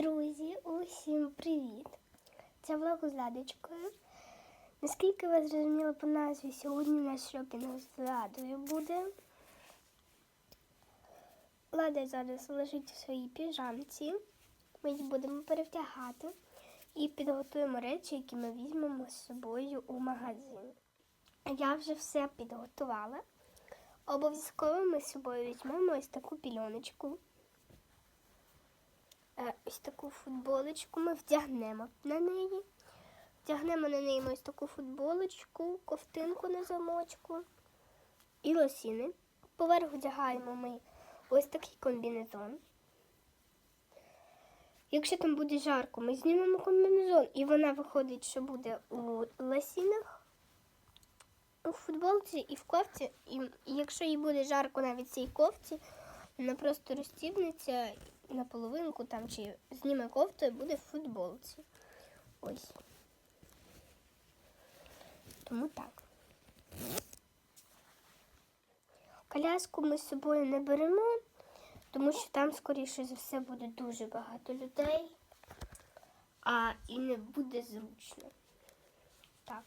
Друзі, усім привіт! Це влог з Ладочкою. Наскільки ви зрозуміли по назві, сьогодні у нас шопінг з Ладою буде. Лада зараз лежить у своїй піжамці. Ми її будемо перевдягати і підготуємо речі, які ми візьмемо з собою у магазин. Я вже все підготувала. Обов'язково ми з собою візьмемо ось таку пільоночку. Е, ось таку футболочку ми вдягнемо на неї. Вдягнемо на неї ось таку футболочку, ковтинку на замочку і лосіни. Поверх вдягаємо ми ось такий комбінезон. Якщо там буде жарко, ми знімемо комбінезон, і вона виходить, що буде у лосінах, у футболці і в кофті. І, якщо їй буде жарко навіть цій кофті, вона просто розстібнеться на половинку там чи зніме кофту і буде в футболці. Ось. Тому так. Коляску ми з собою не беремо, тому що там, скоріше за все, буде дуже багато людей, а і не буде зручно. Так.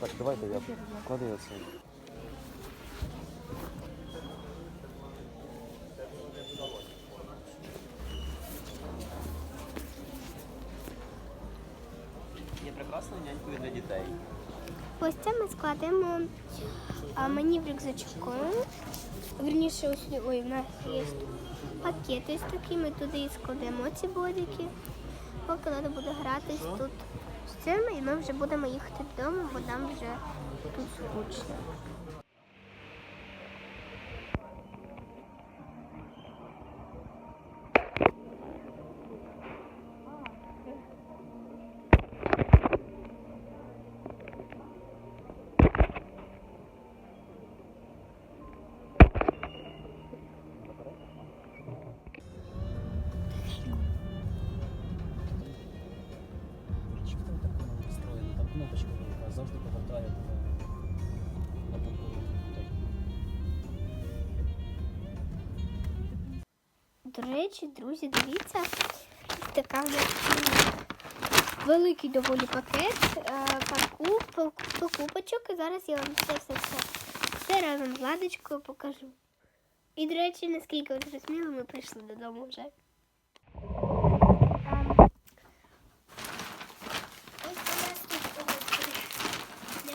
Так, давайте я кладу я це. Є прекрасною нянькою для дітей. Ось це ми складемо а, мені в рюкзачку. Верніше, ось ой, в нас є пакети з такі, ми туди і складемо ці бодики. Поки треба буде гратись тут цими, і ми вже будемо їхати додому, бо нам вже тут скучно. Завжди повертає на боку. До речі, друзі, дивіться, така в великий доволі пакет е, покупочок. І зараз я вам все все все, все разом з ладочкою покажу. І, до речі, наскільки ви зрозуміли, ми прийшли додому вже. Ем, Ось у нас тут ось, не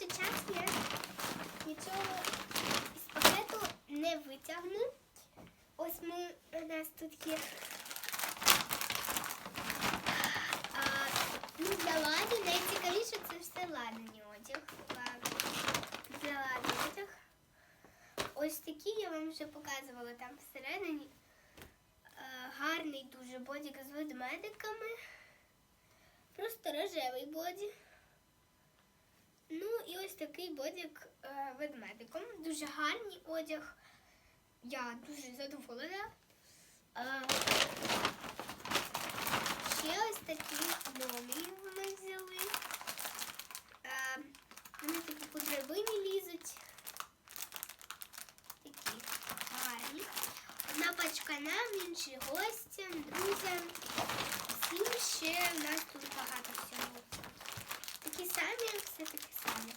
я нічого із пакету не витягну. Ось ми у нас тут є. А, ну, для лади найцікавіше це все ладаний одяг. Для лади одяг. Ось такі я вам вже показувала там всередині. Гарний дуже бодік з ведмедиками. Просто рожевий боді. Ну і ось такий бодік е, ведмедиком. Дуже гарний одяг. Я дуже задоволена. А, ще ось такі нові ми взяли. А, вони такі по драбині лізуть. Такі гарні. Одна пачка нам, інші гостям, друзям. Всім ще в нас тут багато всього. Такі самі, все такі самі.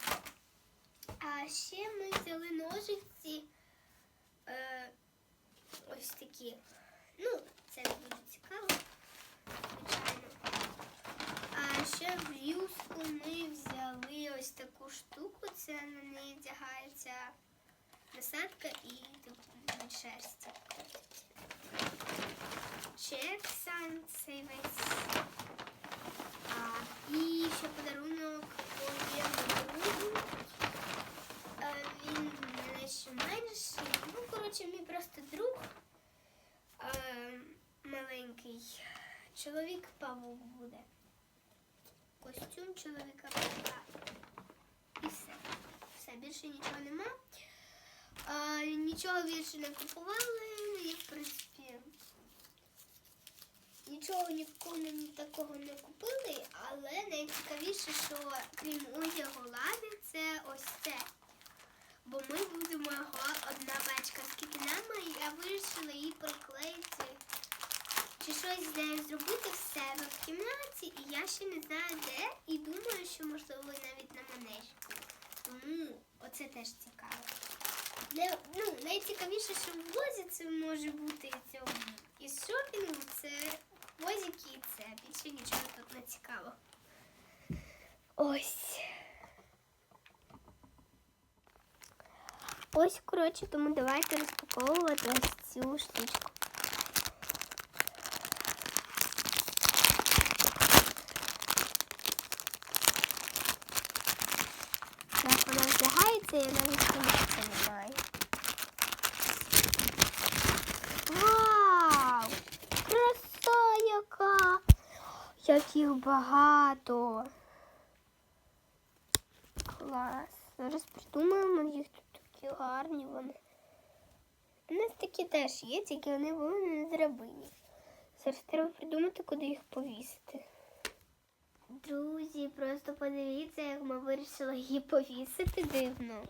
А ще ми взяли ножиці. Е, ось такі. Ну, це дуже цікаво, звичайно. А ще в юску ми взяли ось таку штуку. Це на неї вдягається насадка і від шерсті. Чексан цей весь. І ще подарунок. Е, Він мене ще менший. Ну, коротше, мій просто друг е, маленький. Чоловік павук буде. Костюм чоловіка павука. І все. Все, більше нічого нема. Е, нічого більше не купували. І, в принципі, нічого нікому такого не купили, але найцікавіше, що крім одягу лади, це ось це. Бо ми будемо його одна пачка з кітинами, і я вирішила її приклеїти чи щось з нею зробити в себе в кімнаті, і я ще не знаю де. І думаю, що можливо навіть на манежку. Тому оце теж цікаво. Не, ну, найцікавіше, що в возі це може бути і цього. Із шопінгу це возики і це. Більше нічого тут не цікаво. Ось. Ось, коротше, тому давайте розпаковувати ось цю штучку. Так, вона вдягається, я навіть помітки не маю. Вау! Краса яка! Як їх багато! Клас! Зараз придумаємо їх гарні вони. У нас такі теж є, тільки вони були не зроблені. Зараз треба придумати, куди їх повісити. Друзі, просто подивіться, як ми вирішили її повісити дивно.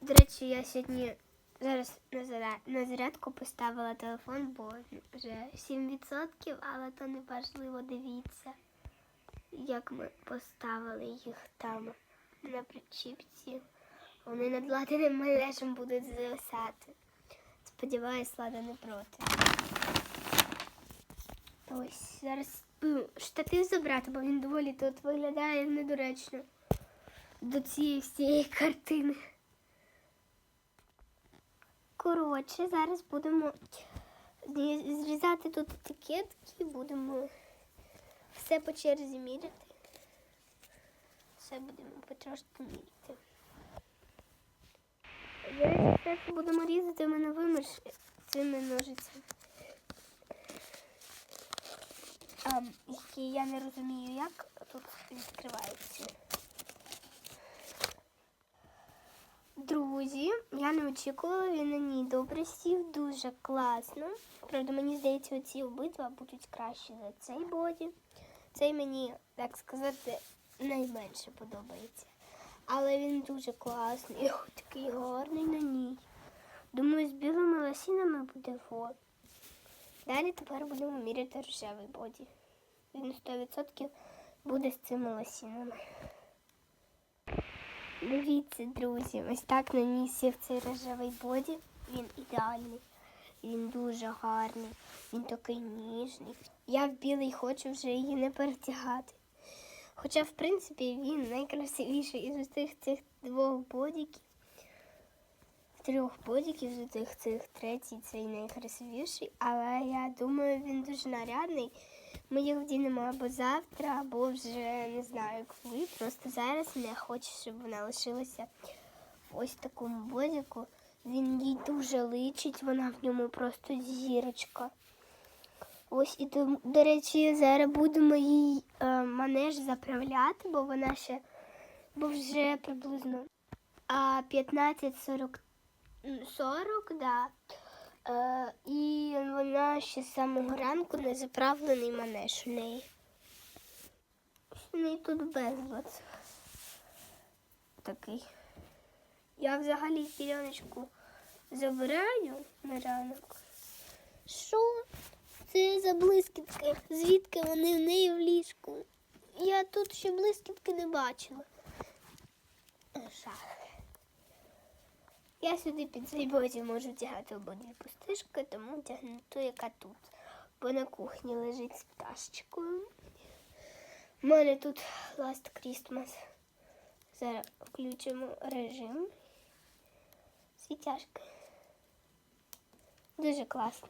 До речі, я сьогодні зараз на, на зарядку поставила телефон, бо вже 7%, але то не важливо, дивіться, як ми поставили їх там на причіпці. Вони над ладаним мережем будуть зависати. Сподіваюсь, лада не проти. Ось зараз ну, штатив забрати, бо він доволі тут виглядає недоречно до цієї всієї картини. Коротше, зараз будемо зрізати тут етикетки, будемо все по черзі міряти. Все будемо потрошки міряти. До речі, будемо різати, ми новими ж цими ножицями. А, які я не розумію, як тут відкриваються. Друзі, я не очікувала, він на ній добре сів, дуже класно. Правда, мені здається, оці обидва будуть краще за цей боді. Цей мені, так сказати, найменше подобається. Але він дуже класний, Ох, такий гарний на ній. Думаю, з білими лосінами буде фото. Далі тепер будемо міряти рожевий боді. Він 100% буде з цими лосінами. Дивіться, друзі, ось так на ній сів цей рожевий боді. Він ідеальний. Він дуже гарний, він такий ніжний. Я в білий хочу вже її не перетягати. Хоча, в принципі, він найкрасивіший із усіх цих двох бодіків. Трьох бодіків з усіх цих третій цей найкрасивіший, але я думаю, він дуже нарядний. Ми їх вдінемо або завтра, або вже не знаю коли. Просто зараз не хочу, щоб вона лишилася в ось такому бодіку. Він їй дуже личить, вона в ньому просто зірочка. Ось і до, до речі, зараз будемо їй е, манеж заправляти, бо вона ще бо вже приблизно а, 15-40 м, 40, да. Е, і вона ще з самого ранку не заправлений манеж у неї. У неї тут безлад такий. Я взагалі пільоночку забираю на ранок. Що? Це за блискітки? Звідки вони в неї в ліжку? Я тут ще блискітки не бачила. Я сюди під цей можу тягати обидві пустишки, тому тягну ту, яка тут. Бо на кухні лежить з пташечкою. У мене тут Last Christmas. Зараз включимо режим. Світяшка. Дуже класно.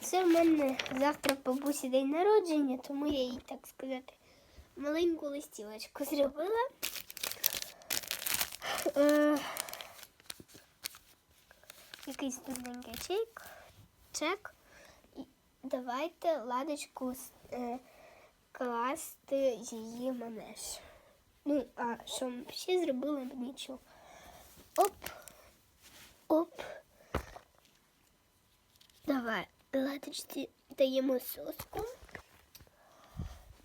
Це в мене завтра бабусі день народження, тому я їй, так сказати, маленьку листівочку зробила. Е, якийсь дурненький чек. Чек. І давайте ладочку е, класти її манеж. Ну, а що ми ще зробили б нічого. Оп. Оп. Давай, ладочці даємо соску.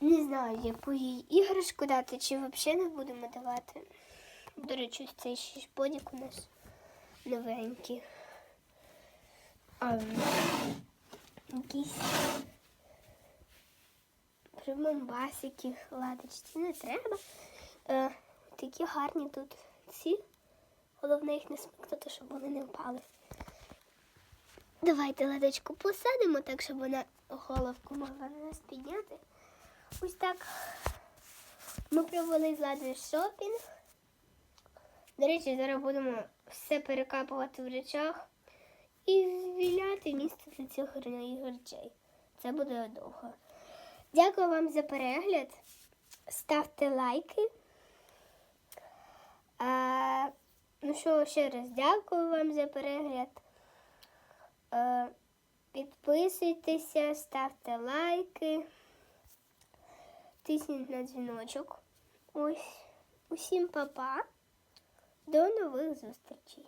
Не знаю, яку їй іграшку дати, чи взагалі не будемо давати. До речі, цей ще ж бодік у нас новенький. А, якісь примамбасики ладочці не треба. Е, такі гарні тут ці. Головне їх не смикнути, щоб вони не впали. Давайте ладочку посадимо так, щоб вона головку могла на нас підняти. Ось так. Ми провели з Ладою шопінг. До речі, зараз будемо все перекапувати в речах і звільняти місце для цих речей. Це буде довго. Дякую вам за перегляд. Ставте лайки. А, ну що, ще раз дякую вам за перегляд. Е, Підписуйтеся, ставте лайки, тисніть на дзвіночок. Ось. Усім па-па. До нових зустрічей.